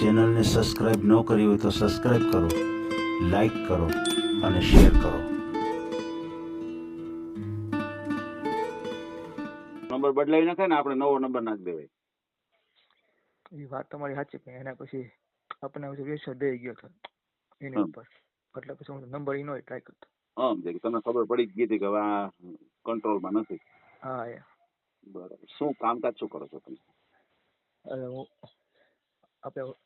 ચેનલને સબસ્ક્રાઈબ ન કરી હોય તો સબસ્ક્રાઈબ કરો લાઈક કરો અને શેર કરો. નંબર બદલાવી નાખે ને આપણે નવો નંબર નાખી દેવાય. એ વાત તમારી સાચી પણ એના પછી આપણને પછી વિશ્વાસ દઈ ગયો હતો એની. ઉપર. એટલે પછી હું નંબર એનો ટ્રાય કરતો. આમ જે કે તમને ખબર પડી જ ગઈ હતી કે હવે આ કંટ્રોલમાં નથી. હા એ. બરાબર. શું કામકાજ શું કરો છો તમે? એટલે હું આપણે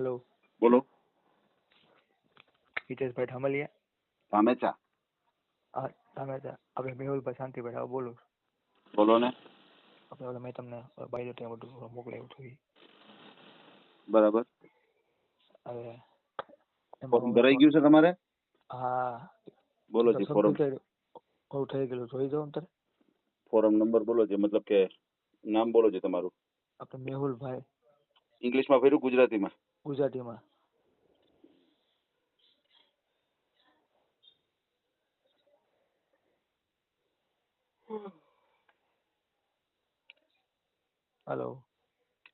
હલો બોલો હિતેશભાઈ ઠામલિયા ધામેચા હા તમે ત્યાં આપણે મેહુલભાઈ શાંતિભાઈ હા બોલો બોલો ને આપણે ઓલા મેં તમને બાય ત્યાં બધું મોકલાવ્યું હતું ઈ. બરાબર હવે ફોર્મ ભરાઈ ગયું છે તમારે હા બોલો જી ફોરમ બહુ થઈ ગયેલું જોઈ જાઓ ને તારે ફોરમ નંબર બોલો જે મતલબ કે નામ બોલો છે તમારું આપણે મેહુલભાઈ ઇંગ્લિશમાં ફેર્યું ગુજરાતીમાં ગુજરાતીમાં. હલો.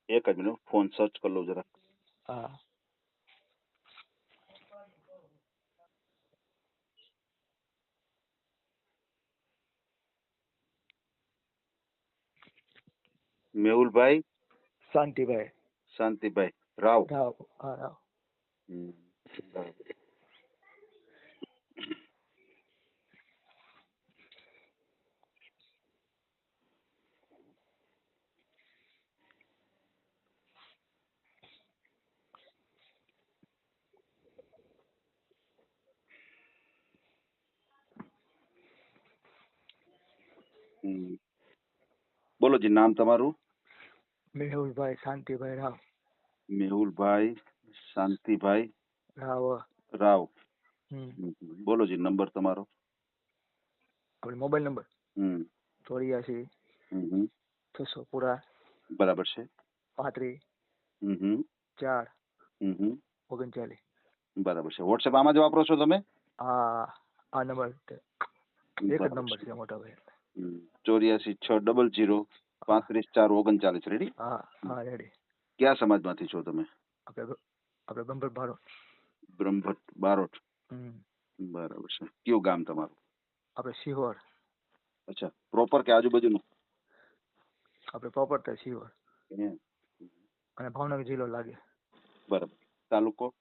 એક જ મિનિટ ફોન સર્ચ કરી લઉં જરા હા. મેહુલભાઈ? શાંતિભાઈ. શાંતિભાઈ. રાવ. રાવ હા રાવ. બોલો જી નામ તમારું? મેહુલભાઈ શાંતિભાઈ રાવ. મેહુલભાઈ શાંતિભાઈ રાવ. રાવ બોલો જી નંબર તમારો? આપણે મોબાઈલ નંબર? હમ. ચોર્યાસી હમ. છસો પૂરા બરાબર છે. પાંત્રીસ હમ ચાર હમ. ઓગણચાલીસ બરાબર છે. વોટ્સએપ આમાં જ વાપરો છો તમે? આ આ નંબર એક જ નંબર છે. છે મોટા ભાઈ. ચોર્યાસી છ ડબલ જીરો પાંત્રીસ ચાર ઓગણચાલીસ. રેડી હા હા રેડી કયા સમાજમાંથી છો તમે આપણે ગ- આપણે ગંભીર ભારો બ્રહ્મભટ્ટ બારોટ હમ બરાબર છે કયું ગામ તમારું આપણે સિહોર અચ્છા પ્રોપર કે આજુબાજુનું આપણે પ્રોપર થાય સિહોર હે. અને ભાવનગર જિલ્લો લાગે બરાબર તાલુકો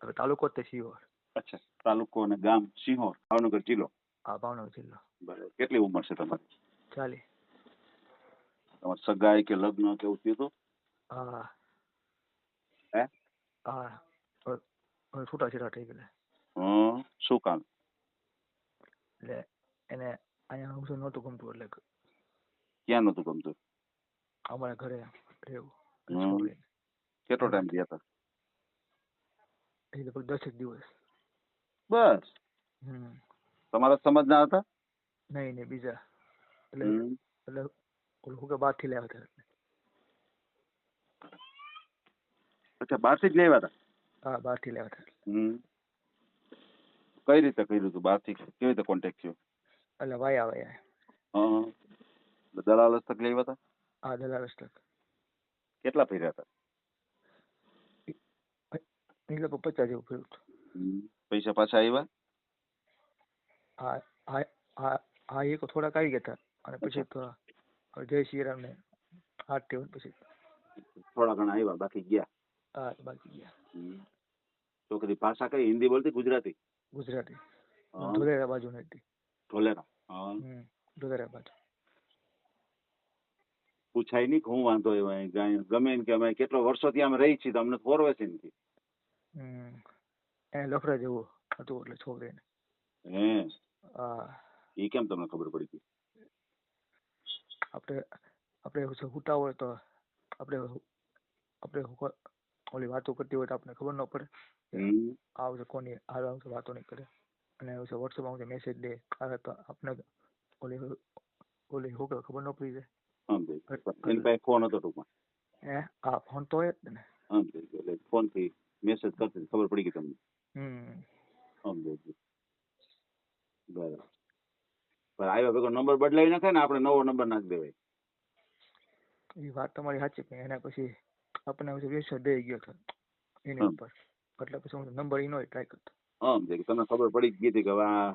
હવે તાલુકો જ તે સિહોર અચ્છા તાલુકો અને ગામ સિંહોર ભાવનગર જિલ્લો આ ભાવનગર જિલ્લો બરાબર કેટલી ઉંમર છે તમારી ચાલી તમારે સગાઈ કે લગ્ન કે એવું થયું હતું હા? હે. થઈ ગયેલા. હમ. શું કામ? એટલે એને અહીંયા હું નહોતું ગમતું એટલે ક્યાં નહોતું ગમતું? અમારા ઘરે રહેવું. કેટલો ટાઈમ થયા હતા? એ લગભગ દસેક દિવસ. બસ. તમારા સમજના હતા? નહીં નહીં બીજા. એટલે એટલે ઓલું હું કે બહારથી લાવ્યા હતા એટલે. અચ્છા બહારથી જ લેવા હતા હા બહારથી લાવ્યા હતા હમ કઈ રીતે કર્યું હતું બહારથી કેવી રીતે કોન્ટેક્ટ થયો એટલે વાયા વાયા હં દલાલ હસ્તક લેવા હતા આ દલાલ હસ્તક કેટલા ફેર્યા હતા એ લોકો પચાસ જેવું ફેરવું હતું હમ. પૈસા પાછા આવ્યા હા હા હા હા એક થોડાક આવી ગયા હતા અને પછી તો હવે જય શ્રી રામ ને આઠ ટેવન પછી થોડા ઘણા આવ્યા બાકી ગયા હા બાકી ગયા હમ. છોકરી ભાષા કઈ હિન્દી બોલતી ગુજરાતી ગુજરાતી હં. ધોલેરા બાજુ નથી ઢોલેરા હં. હમ ધોલેરા બાજુ પૂછાય નહીં કે હું વાંધો એવા અહીં ગાય ગમે ને કે અમે કેટલો વર્ષોથી અમે રહી છીએ તો અમને ફોરવે છે નથી હમ એને લફડા જેવું હતું એટલે છોકરીને હે હા એ કેમ તમને ખબર પડી ગઈ આપણે આપણે સૂતા હોય તો આપણે આપણે ઓલી વાતો કરતી હોય તો આપણને ખબર ન પડે હમ. આ આવશે કોની હાલ આવશે વાતો નહીં કરે. અને આવશે વોટ્સઅપમાં આવશે મેસેજ દે આવે તો આપણે ઓલી ઓલી શું ખબર ન પડી જાય. એની પાસે ફોન હતો ટૂંકમાં. હે? આ ફોન તો હોય જ ને. એટલે ફોનથી મેસેજ કરતી ખબર પડી ગઈ તમને. હમ. બરાબર. પણ આવ્યા ભેગો નંબર બદલાવી નાખે ને આપણે નવો નંબર નાખી દેવાય. એ વાત તમારી સાચી પણ એના પછી આપણે પછી વિશ્વાસ દઈ ગયો હતો એની ઉપર. એટલે પછી હું નંબર એનો ટ્રાય કરતો. આમ ગયું. તમને ખબર પડી ગઈ હતી કે હવે આ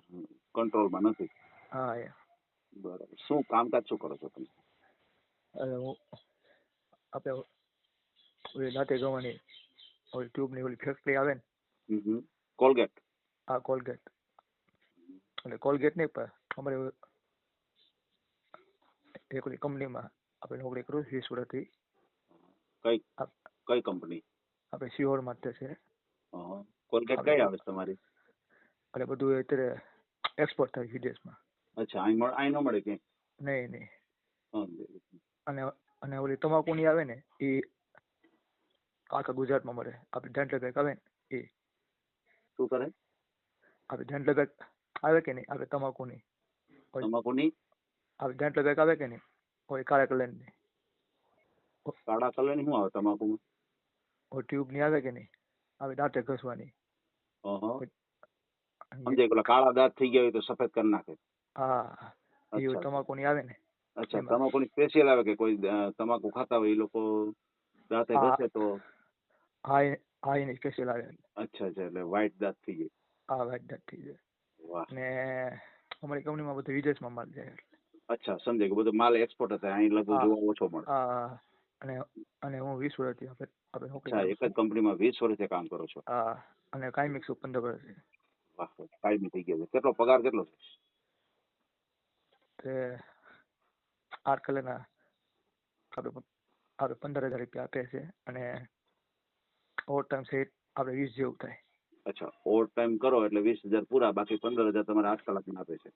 કંટ્રોલમાં નથી. હા એ. બરાબર. શું કામકાજ શું કરો છો તમે? અરે હું આપણે ઓલી દાંતે ગવાની ઓલી ટ્યુબની ઓલી ફેક્ટરી આવે ને. કોલગેટ આ કોલગેટ એટલે કોલગેટ નહીં પણ અમારે એક ઓલી કંપનીમાં આપણે નોકરી કરું વીસ વર્ષથી કઈ કઈ કંપની? આપણે સિહોર માટે છે. કોલગેટ કઈ આવે છે તમારી? એટલે બધું અત્યારે એક્સપોર્ટ થાય વિદેશમાં. અચ્છા અહીં મળે અહીં ન મળે કે? નહીં નહીં. અને અને ઓલી તમાકુની આવે ને એ આખા ગુજરાતમાં મળે. આપણે ધ્યાન લગાક આવે ને એ. શું કરે? આપણે ધ્યાન લગાક આવે કે નહીં? આપણે તમાકુની. તમાકુની આપણે ધ્યાન આવે કે નહીં કોઈ કાળા કલરની કાળા કલરની શું આવે તમાકુમાં હોય ટ્યુબની આવે કે નહીં આવે દાંતે ઘસવાની સમજે પેલા કાળા દાંત થઈ ગયા હોય તો સફેદ કરી નાખે હા એ તમાકુની આવે ને અચ્છા. તમાકુની સ્પેશિયલ આવે કે કોઈ તમાકુ ખાતા હોય એ લોકો દાંતે ઘસે તો હા હા એની સ્પેશિયલ આવે અચ્છા અચ્છા એટલે વ્હાઈટ દાંત થઈ જાય આ વાત દાંત થઈ જાય વાહ ને અમારી કંપનીમાં બધું વિદેશમાં માલ જાય અચ્છા સમજાઈ ગયું. બધો માલ એક્સપોર્ટ હતા અહીં લગભગ જોવા ઓછો મળે. હા અને અને હું વીસ વર્ષથી આપણે આપણે નોકરી એક જ કંપનીમાં વીસ વર્ષથી કામ કરો છો? હા અને કાયમિક છું પંદર વર્ષથી. વાહ કાયમી થઈ ગયો છે. કેટલો પગાર કેટલો છે? તે આઠ કલાકના આપણે આપણે પંદર હજાર રૂપિયા આપે છે અને ઓવર ટાઈમ છે આપણે વીસ જેવું થાય. અચ્છા ઓવર ટાઈમ કરો એટલે વીસ હજાર પૂરા બાકી પંદર હજાર તમારે આઠ કલાકના આપે છે.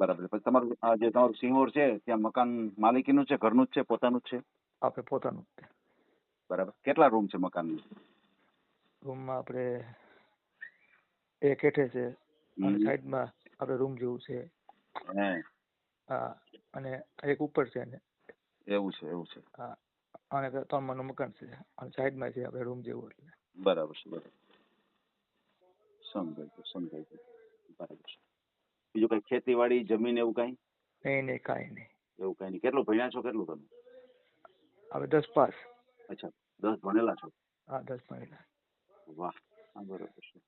બરાબર પછી તમારું આ જે તમારું સિંહોર છે ત્યાં મકાન માલિકીનું છે ઘરનું જ છે પોતાનું જ છે? આપણે પોતાનું જ. બરાબર કેટલા રૂમ છે મકાનની? રૂમમાં આપણે એક હેઠે છે અને. સાઈડમાં આપણે રૂમ જેવું છે. હે. હા અને એક ઉપર છે ને એવું છે એવું છે. હા અને ત્રણ માળનું મકાન છે અને સાઈડમાં છે આપણે રૂમ જેવું એટલે. બરાબર છે બરાબર. સમજાઈ ગયું સમજાઈ ગયું બરાબર બીજું કઈ ખેતીવાડી જમીન એવું કઈ? નહીં નહીં કાંઈ નહીં. એવું કઈ નહીં. કેટલું ભણ્યા છો કેટલું તમે? હવે દસ પાસ. અચ્છા દસ ભણેલા છો? હા દસ ભણેલા. વાહ બરાબર છે.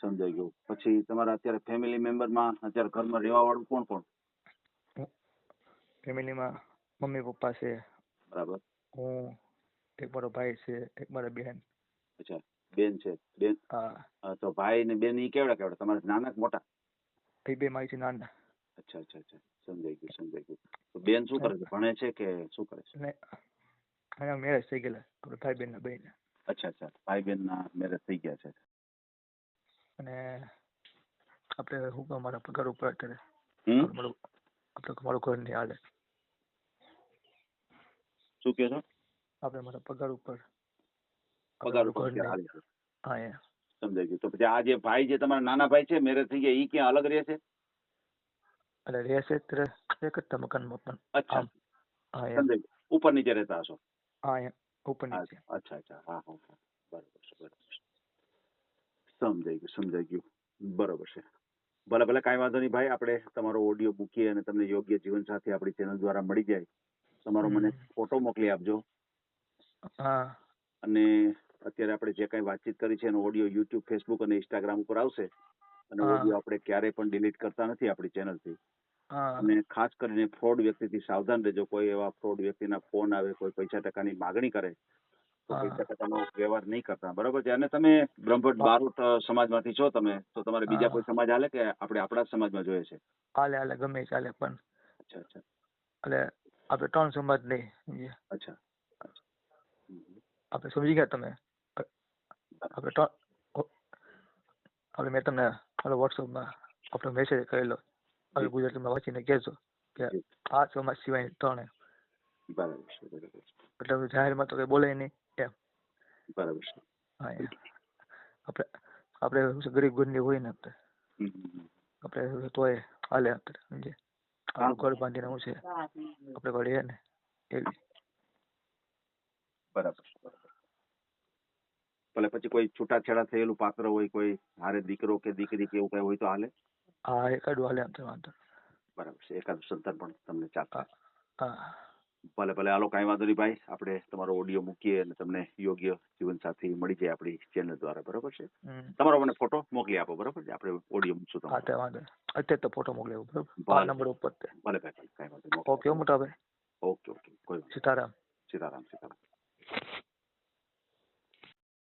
સમજાઈ ગયું. પછી તમારા અત્યારે ફેમિલી મેમ્બરમાં અત્યારે ઘરમાં રહેવા વાળું કોણ? કોણ ફેમિલીમાં મમ્મી પપ્પા છે. બરાબર. હું એક મારો ભાઈ છે એક મારા બેન. અચ્છા. બેન છે બેન. હા. તો ભાઈ ને બેન ઈ કેવડા કેવડા? તમારે નાના કે મોટા? ભાઈ બે મારી છે નાના. અચ્છા અચ્છા અચ્છા. સમજાઈ ગયું સમજાઈ ગયું. તો બેન શું કરે છે? ભણે છે કે શું કરે છે? અને મેરેજ થઈ ગયેલા. ભાઈ ભાઈ બહેનના બેન અચ્છા અચ્છા. ભાઈ બેન ના મેરેજ થઈ ગયા છે. અને આપણે હું મારા પગાર ઉપર અત્યારે? આપણે મારું ઘર નહીં હાલે. શું કે છો? આપણે મારા પગાર ઉપર. પગાર ઉપર સમજાઈ ગયું. તો પછી આ જે ભાઈ જે તમારા નાના ભાઈ છે મેરેજ થઈ ગયા એ ક્યાં અલગ રહે છે એટલે રહેશે એક જ મકાનમાં પણ. અચ્છા. સમજાઈ ઉપર નીચે રહેતા હશો? હા ઉપર નીચે. અચ્છા અચ્છા. હા હા બરાબર છે બરાબર સમજાઈ ગયું સમજાઈ ગયું. બરાબર છે. ભલે ભલે કાંઈ વાંધો નહીં ભાઈ આપણે તમારો ઓડિયો મૂકીએ અને તમને યોગ્ય જીવન સાથી આપણી ચેનલ દ્વારા મળી જાય. તમારો મને ફોટો મોકલી આપજો. હા. અને અત્યારે આપણે જે કાંઈ વાતચીત કરી છે એનો ઓડિયો યુટ્યુબ ફેસબુક અને ઇન્સ્ટાગ્રામ ઉપર આવશે. અને ઓડિયો આપણે ક્યારેય પણ ડિલીટ કરતા નથી આપણી ચેનલથી અને ખાસ કરીને ફ્રોડ વ્યક્તિથી સાવધાન રહેજો. કોઈ એવા ફ્રોડ વ્યક્તિના ફોન આવે કોઈ પૈસા ટકાની માગણી કરે તો પૈસા ટકાનો વ્યવહાર નહીં કરતા. બરોબર છે? અને તમે બ્રહ્મભટ્ટ બારોટ સમાજ સમાજમાંથી છો તમે તો તમારે બીજા કોઈ સમાજ હાલે કે આપણે આપણા સમાજ સમાજમાં જોઈએ છે? હાલે હાલે ગમે ચાલે પણ. અચ્છા અચ્છા. એટલે આપણે ત્રણ સમાજ નહીં. અચ્છા આપણે સમજી ગયા તમે? આપણે ત્રણ હવે મેં તમને હાલો વોટ્સઅપમાં આપણો મેસેજ કરેલો. હવે ગુજરાતીમાં વાંચીને કહેજો કે. આ ચોમાસ સિવાય ત્રણે બરાબર છે બરાબર એટલે જાહેરમાં તો કઈ બોલે નહીં એમ. બરાબર છે. હા. આપણે આપણે શું ગરીબ ઘરની હોય ને આપણે. આપણે તોય હાલે આપણે સમજે? આપણું ઘર બાંધીને હું છે? આપણે ઘડીએ ને એવી. બરાબર છે બરાબર. ભલે પછી કોઈ છૂટાછેડા થયેલું પાત્ર હોય કોઈ હારે દીકરો કે દીકરી કે એવું કઈ હોય તો હાલે? હા એકાડું હાલે તો વાંધો. બરાબર છે એકાદ સંતાન પણ તમને ચાલતા ભલે ભલે હાલો કાંઈ વાંધો નહીં ભાઈ. આપણે તમારો ઓડિયો મૂકીએ અને તમને યોગ્ય જીવન સાથી મળી જાય આપણી ચેનલ દ્વારા બરાબર છે? તમારો મને ફોટો મોકલી આપો બરાબર છે? આપણે ઓડિયો મૂકશું હા તમારો. તે વાંધો અત્યારે તો ફોટો મોકલી આપો ભલે. આ નંબર ઉપર તે. ભલે ભાઈ ભલે કાંઈ વાંધો ઓકે મોટા ભાઈ. ઓકે ઓકે કોઈ સીતારામ. સીતારામ સીતારામ.